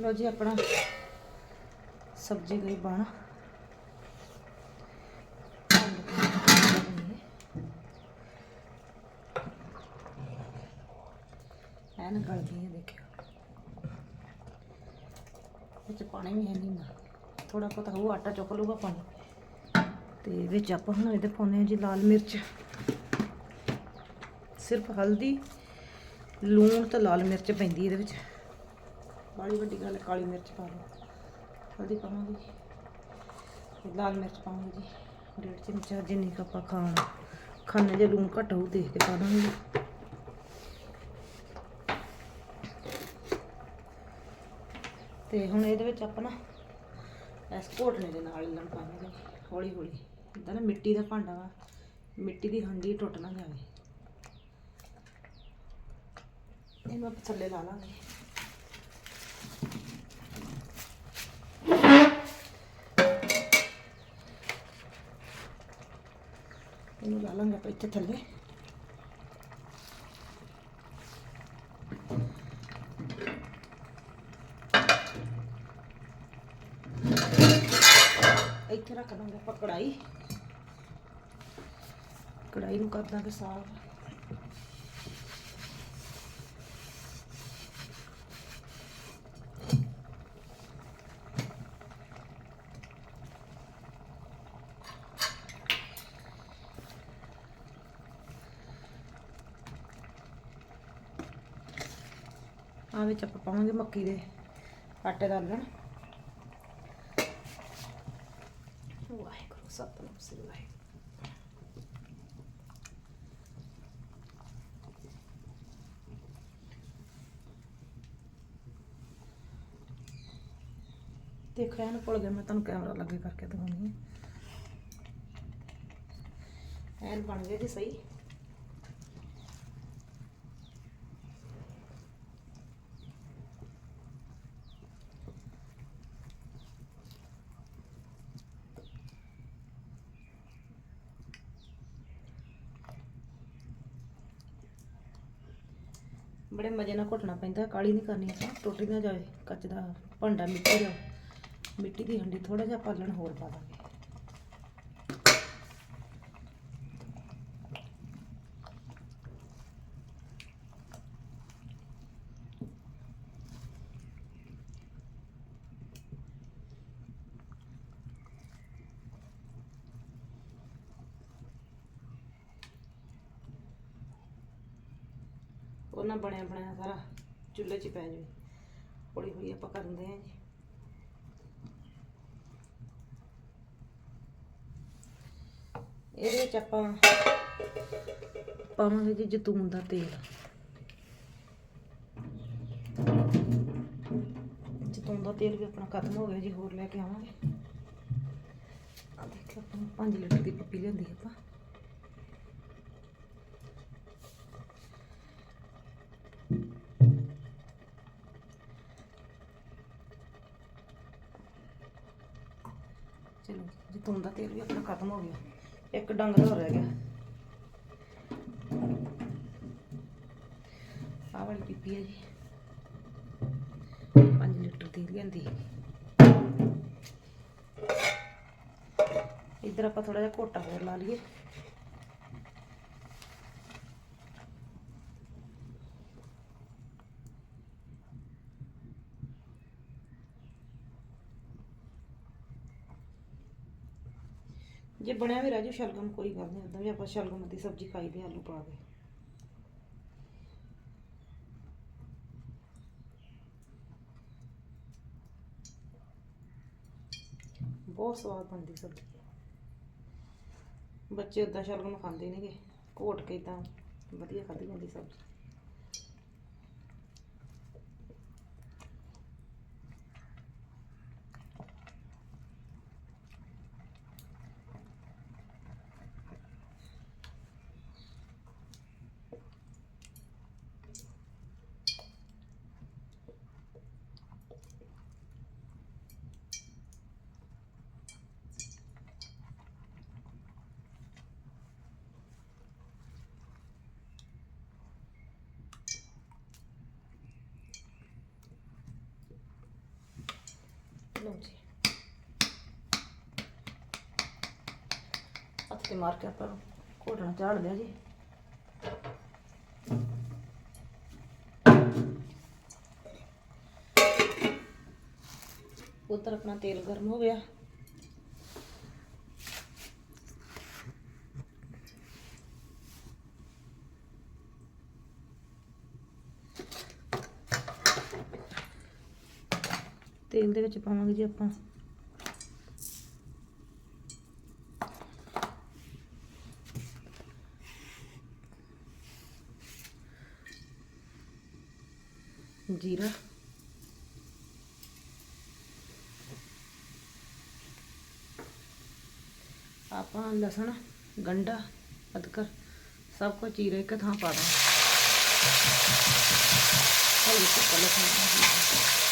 ਲੋ ਜੀ ਆਪਣਾ ਸਬਜ਼ੀ ਲਈ ਬਣ। ਐਨ ਗਲ ਗਈ ਹੈ, ਦੇਖਿਓ। ਵਿੱਚ ਪਾਣੀ ਵੀ ਹੈ ਨਹੀਂ ਨਾ। ਥੋੜਾ ਬਹੁਤਾ ਉਹ ਆਟਾ ਚੁੱਕ ਲੂਗਾ ਪਾਣੀ। ਤੇ ਵਿੱਚ ਆਪਾਂ ਹੁਣ ਇਹਦੇ ਪਾਉਂਦੇ ਹਾਂ ਜੀ ਲਾਲ ਮਿਰਚ। ਸਿਰਫ ਹਲਦੀ, ਲੂਣ ਤੇ ਲਾਲ ਮਿਰਚ ਪੈਂਦੀ ਇਹਦੇ ਵਿੱਚ। ਬਾਲੀ ਵੱਡੀ ਗੱਲ, ਕਾਲੀ ਮਿਰਚ ਪਾ ਲਓ। ਹਲਦੀ ਪਾਵਾਂਗੇ ਤੇ ਲਾਲ ਮਿਰਚ ਪਾਵਾਂਗੇ ਜੀ। ਡੇਢ ਚਮਚਾ ਜਿੰਨੀ ਕੁ ਆਪਾਂ ਖਾਣਾ। ਖਾਣੇ ਜੇ ਲੂਣ ਘੱਟ ਹੋਊ, ਦੇਖ ਕੇ ਪਾ ਦਾਂਗੇ ਤੇ ਹੁਣ ਇਹਦੇ ਵਿੱਚ ਆਪਾਂ ਨਾ, ਇਸ ਘੋਟਣੇ ਦੇ ਨਾਲ ਲਣ ਪਾਵਾਂਗੇ ਹੌਲੀ ਹੌਲੀ। ਇਦਾਂ ਨਾ ਮਿੱਟੀ ਦਾ ਭਾਂਡਾ ਵਾ, ਮਿੱਟੀ ਦੀ ਹੰਡੀ ਟੁੱਟ ਨਾ ਜਾਵੇ। ਇਹਨੂੰ ਆਪਾਂ ਥੱਲੇ ਲਾ ਲਾਂਗੇ। ਇਹਨੂੰ ਲਾ ਲਾਂਗੇ ਆਪਾਂ ਇੱਥੇ ਥੱਲੇ ਇੱਥੇ ਰੱਖ ਦਾਂਗੇ ਆਪਾਂ ਕੜਾਈ ਕੜਾਈ ਨੂੰ ਕਰ ਦਾਂਗੇ ਸਾਫ਼ ਆ ਵਿੱਚ ਆਪਾਂ ਪਾਵਾਂਗੇ ਮੱਕੀ ਦੇ ਆਟੇ ਦਾ ਲਣ ਵਾਹਿਗੁਰੂ, ਸਤਿਨਾਮ ਸ੍ਰੀ ਵਾਹਿਗੁਰੂ। ਦੇਖੋ ਇਹਨੂੰ ਭੁੱਲ ਗਿਆ ਮੈਂ ਤੁਹਾਨੂੰ ਕੈਮਰਾ ਲੱਗੇ ਕਰਕੇ ਦਿਖਾਉਣੀ ਹੈ। ਐਨ ਬਣ ਗਏ ਜੀ ਸਹੀ। ਬੜੇ ਮਜ਼ੇ ਨਾਲ ਘੁੱਟਣਾ ਪੈਂਦਾ ਕਾਲੀ ਨਹੀਂ ਕਰਨੀ ਆਪਾਂ ਟੁੱਟ ਨਾ ਜਾਵੇ ਕੱਚ ਦਾ ਭਾਂਡਾ ਮਿੱਟੀ ਦਾ, ਮਿੱਟੀ ਦੀ ਹੰਡੀ ਥੋੜਾ ਜਿਹਾ ਪਾਲਣ ਹੋਰ ਪਾ ਦਾਂਗੇ। ਉਹਨਾਂ ਬਣਿਆ ਬਣਾਇਆ ਸਾਰਾ, ਚੁੱਲ੍ਹੇ 'ਚ ਪੈ ਜਾਵੇ। ਹੌਲੀ ਹੌਲੀ ਆਪਾਂ ਕਰਦੇ ਹਾਂ ਜੀ। ਇਹਦੇ ਵਿੱਚ ਆਪਾਂ ਪਾਵਾਂਗੇ ਜੀ ਜੈਤੂਨ ਦਾ ਤੇਲ। ਜੈਤੂਨ ਦਾ ਤੇਲ ਵੀ ਆਪਣਾ ਖਤਮ ਹੋ ਗਿਆ ਜੀ, ਹੋਰ ਲੈ ਕੇ ਆਵਾਂਗੇ। ਆ ਦੇਖੋ ਆਪਾਂ 5 ਲੀਟਰ ਦੀ ਪੱਪੀ ਲਿਆਂਦੀ ਆਪਾਂ। ਚਲੋ ਜੈਤੂਨ ਦਾ ਤੇਲ ਵੀ ਆਪਣਾ ਖਤਮ ਹੋ ਗਿਆ। ਇੱਕ ਡੰਗ ਹੋਰ ਰਹਿ ਗਿਆ। ਆਹ ਵਾਲੀ ਪੀਪੀ ਹੈ ਜੀ। 5 ਲੀਟਰ ਦੀ ਲੈਂਦੀ ਇੱਧਰ ਆਪਾਂ ਥੋੜਾ ਜਿਹਾ ਘੋਟਾ ਹੋਰ ਲਾ ਲਈਏ। ਜੇ ਬਣਿਆ ਵੀ ਰਾਜੂ ਸ਼ਲਗਮ ਕੋਈ ਗੱਲ ਨਹੀਂ ਉਦਾਂ ਵੀ ਆਪਾਂ ਸ਼ਲਗਮ ਦੀ ਸਬਜ਼ੀ ਖਾਈ ਦੇ ਆਲੂ ਪਾ ਕੇ। ਬਹੁਤ ਸਵਾਦ ਬਣਦੀ ਸਬਜ਼ੀ। ਬੱਚੇ ਉਦਾਂ ਸ਼ਲਗਮ ਖਾਂਦੇ ਨਹੀਂਗੇ ਘੋਟ ਕੇ ਤਾਂ ਵਧੀਆ ਖਾਧੀ ਜਾਂਦੀ ਸਬਜ਼ੀ। ਲਓ ਜੀ ਹੱਥ ਤੇ ਮਾਰ ਕੇ ਆਪਾਂ ਘੋਟਣਾ ਝਾੜ ਲਿਆ ਜੀ ਉੱਤਰ ਆਪਣਾ ਤੇਲ ਗਰਮ ਹੋ ਗਿਆ ਤੇਲ ਦੇ ਵਿੱਚ ਪਾਵਾਂਗੇ ਜੀ ਆਪਾਂ। ਜੀਰਾ। ਆਪਾਂ ਲਸਣ, ਗੰਡਾ, ਅਦਰਕ, ਸਭ ਕੁਝ ਚੀਰੇ ਇੱਕ ਥਾਂ ਪਾ ਦਾਂ ਹਲਦੀ ਤੇ ਕਲਰ